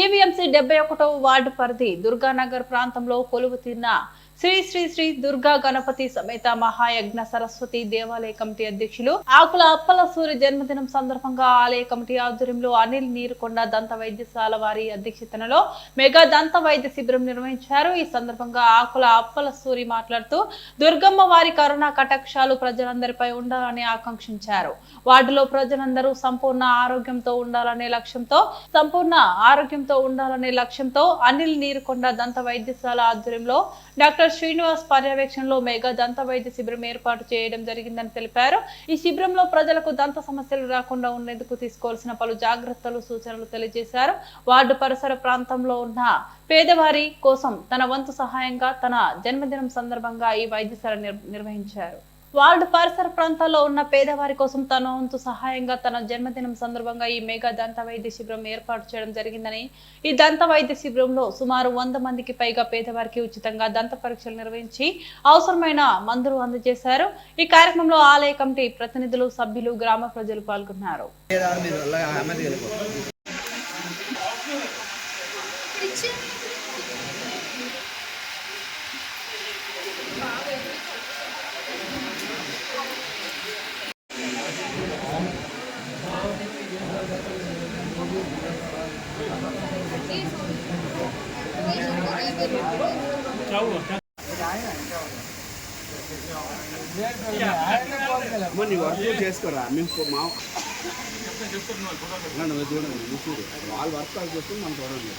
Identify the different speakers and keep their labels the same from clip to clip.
Speaker 1: Give TMC డెబ్బై ఒకటో ward పరిధి దుర్గానగర్ ప్రాంతంలో కొలువు తీరిన శ్రీ శ్రీ శ్రీ దుర్గా గణపతి సమేత మహాయజ్ఞ సరస్వతి దేవాలయ కమిటీ అధ్యక్షులు ఆకుల అప్పల సూర్య జన్మదినం సందర్భంగా ఆలయ కమిటీ ఆధ్వర్యంలో అనిల్ నీరుకొండ దంత వైద్యశాల వారి అధ్యక్షతనలో మెగా దంత వైద్య శిబిరం నిర్వహించారు. ఈ సందర్భంగా ఆకుల అప్పల సూరి మాట్లాడుతూ దుర్గమ్మ వారి కరోనా కటాక్షాలు ప్రజలందరిపై ఉండాలని ఆకాంక్షించారు. వార్డులో ప్రజలందరూ సంపూర్ణ ఆరోగ్యంతో ఉండాలనే లక్ష్యంతో సంపూర్ణ ఆరోగ్యంతో ఉండాలనే లక్ష్యంతో అనిల్ నీరుకొండ దంత వైద్యశాల ఆధ్వర్యంలో డాక్టర్ శ్రీనివాస్ పర్యవేక్షణలో మెగా దంత వైద్య శిబిరం ఏర్పాటు చేయడం జరిగిందని తెలిపారు. ఈ శిబిరంలో ప్రజలకు దంత సమస్యలు రాకుండా ఉండేందుకు తీసుకోవాల్సిన పలు జాగ్రత్తలు సూచనలు తెలియజేశారు. వార్డు పరిసర ప్రాంతంలో ఉన్న పేదవారి కోసం తన వంతు సహాయంగా తన జన్మదినం సందర్భంగా ఈ వైద్యశాల నిర్వహించారు. వార్డు పరిసర ప్రాంతాల్లో ఉన్న పేదవారి కోసం తన వంతు సహాయంగా తన జన్మదినం సందర్భంగా ఈ మెగా దంత వైద్య శిబిరం ఏర్పాటు చేయడం జరిగిందని ఈ దంత వైద్య శిబిరంలో సుమారు వంద మందికి పైగా పేదవారికి ఉచితంగా దంత పరీక్షలు నిర్వహించి అవసరమైన మందులు అందజేశారు. ఈ కార్యక్రమంలో ఆలయ కమిటీ ప్రతినిధులు సభ్యులు గ్రామ ప్రజలు పాల్గొన్నారు.
Speaker 2: అమ్మ నీ వర్క్ చేసుకోరా మేము మా అలా నువ్వు చూడండి నువ్వు చూడు వాళ్ళు వర్క్ వాళ్ళు చేస్తుంది మనం చూడండి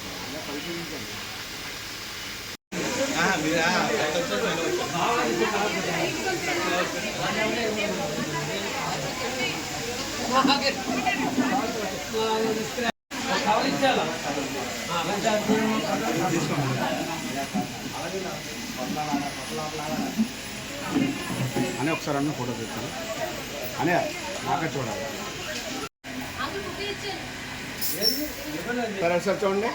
Speaker 2: అని ఒకసారి అన్న ఫోటో తెచ్చాను అనే నాకే చూడాలి. సరే ఒకసారి చూడండి.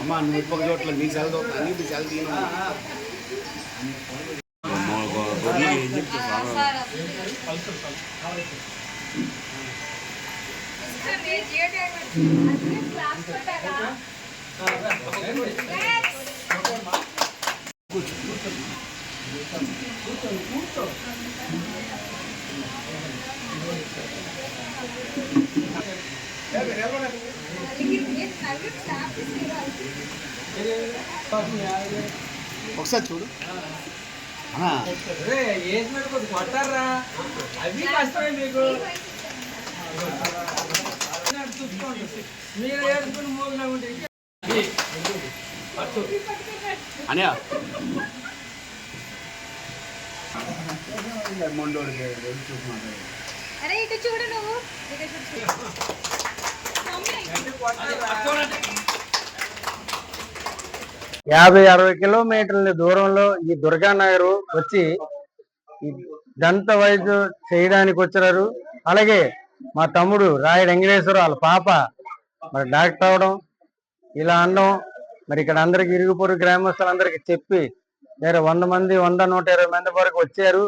Speaker 2: అమ్మ నువ్వు ఇప్పటి చోట్ల నీ సెల్ చూస్తా నీ సెల్ తీయను. ఒకసారి చూడు. అన్నా.
Speaker 3: వేసినట్టు కొట్టారా? అవి కష్టమే మీకు. మీరు వేసుకుని మూగిన ఉంటే పట్టు
Speaker 2: అనే మొండోడు చూసుకుంటాడు
Speaker 4: అరే ఇటు చూడు నువ్వు. ఇటు చూడు.
Speaker 3: యాభై అరవై కిలోమీటర్ల దూరంలో ఈ దుర్గానగర్ వచ్చి దంత వైద్యం చేయడానికి వచ్చారు. అలాగే మా తమ్ముడు రాయ వెంకటేశ్వర వాళ్ళ పాప మరి డాక్టర్ అవడం ఇలా అనడం మరి ఇక్కడ అందరికి ఇరుగుపొరు గ్రామస్తులందరికీ చెప్పి వేరే వంద మంది వంద నూట ఇరవై మంది వరకు వచ్చారు.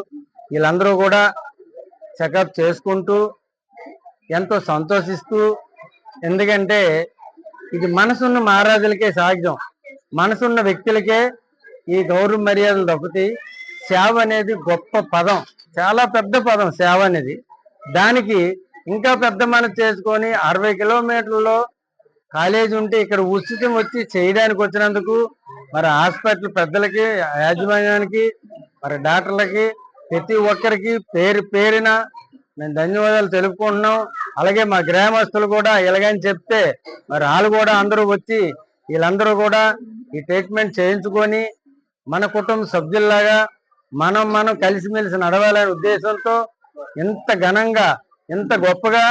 Speaker 3: వీళ్ళందరూ కూడా చెకప్ చేసుకుంటూ ఎంతో సంతోషిస్తూ ఎందుకంటే ఇది మనసున్న మహారాజులకే సాధ్యం. మనసున్న వ్యక్తులకే ఈ గౌరవ మర్యాదలు దక్కుతాయి. సేవ అనేది గొప్ప పదం. చాలా పెద్ద పదం సేవ అనేది. దానికి ఇంకా పెద్ద మనసు చేసుకొని అరవై కిలోమీటర్లలో కాలేజీ ఉంటే ఇక్కడ ఉచితం వచ్చి చేయడానికి వచ్చినందుకు మరి హాస్పిటల్ పెద్దలకి యాజమాన్యానికి మరి డాక్టర్లకి ప్రతి ఒక్కరికి పేరు పేరిన మేము ధన్యవాదాలు తెలుపుకుంటున్నాం. అలాగే మా గ్రామస్తులు కూడా ఇలాగని చెప్తే మరి వాళ్ళు కూడా అందరూ వచ్చి వీళ్ళందరూ కూడా ఈ ట్రీట్మెంట్ చేయించుకొని మన కుటుంబ సభ్యుల్లాగా మనం మనం కలిసిమెలిసి నడవాలనే ఉద్దేశంతో ఇంత ఘనంగా ఇంత గొప్పగా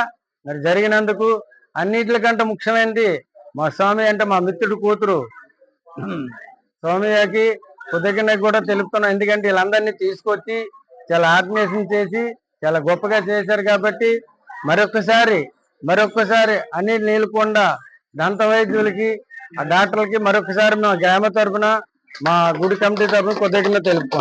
Speaker 3: మరి జరిగినందుకు అన్నిటికంటే ముఖ్యమైనది మా స్వామి అంటే మా మిత్రుడు కూతురు. స్వామికి కృతజ్ఞత కూడా తెలుపుతున్నాం. ఎందుకంటే వీళ్ళందరినీ తీసుకొచ్చి చాలా ఆర్గనైజేషన్ చేసి చాలా గొప్పగా చేశారు కాబట్టి మరొకసారి మరొకసారి అన్ని నీలకొండ దంత వైద్యులకి ఆ డాక్టర్లకి మరొకసారి మా గ్రామ తరపున మా గుడి కమిటీ తరపున కృతజ్ఞత తెలుపుతాం.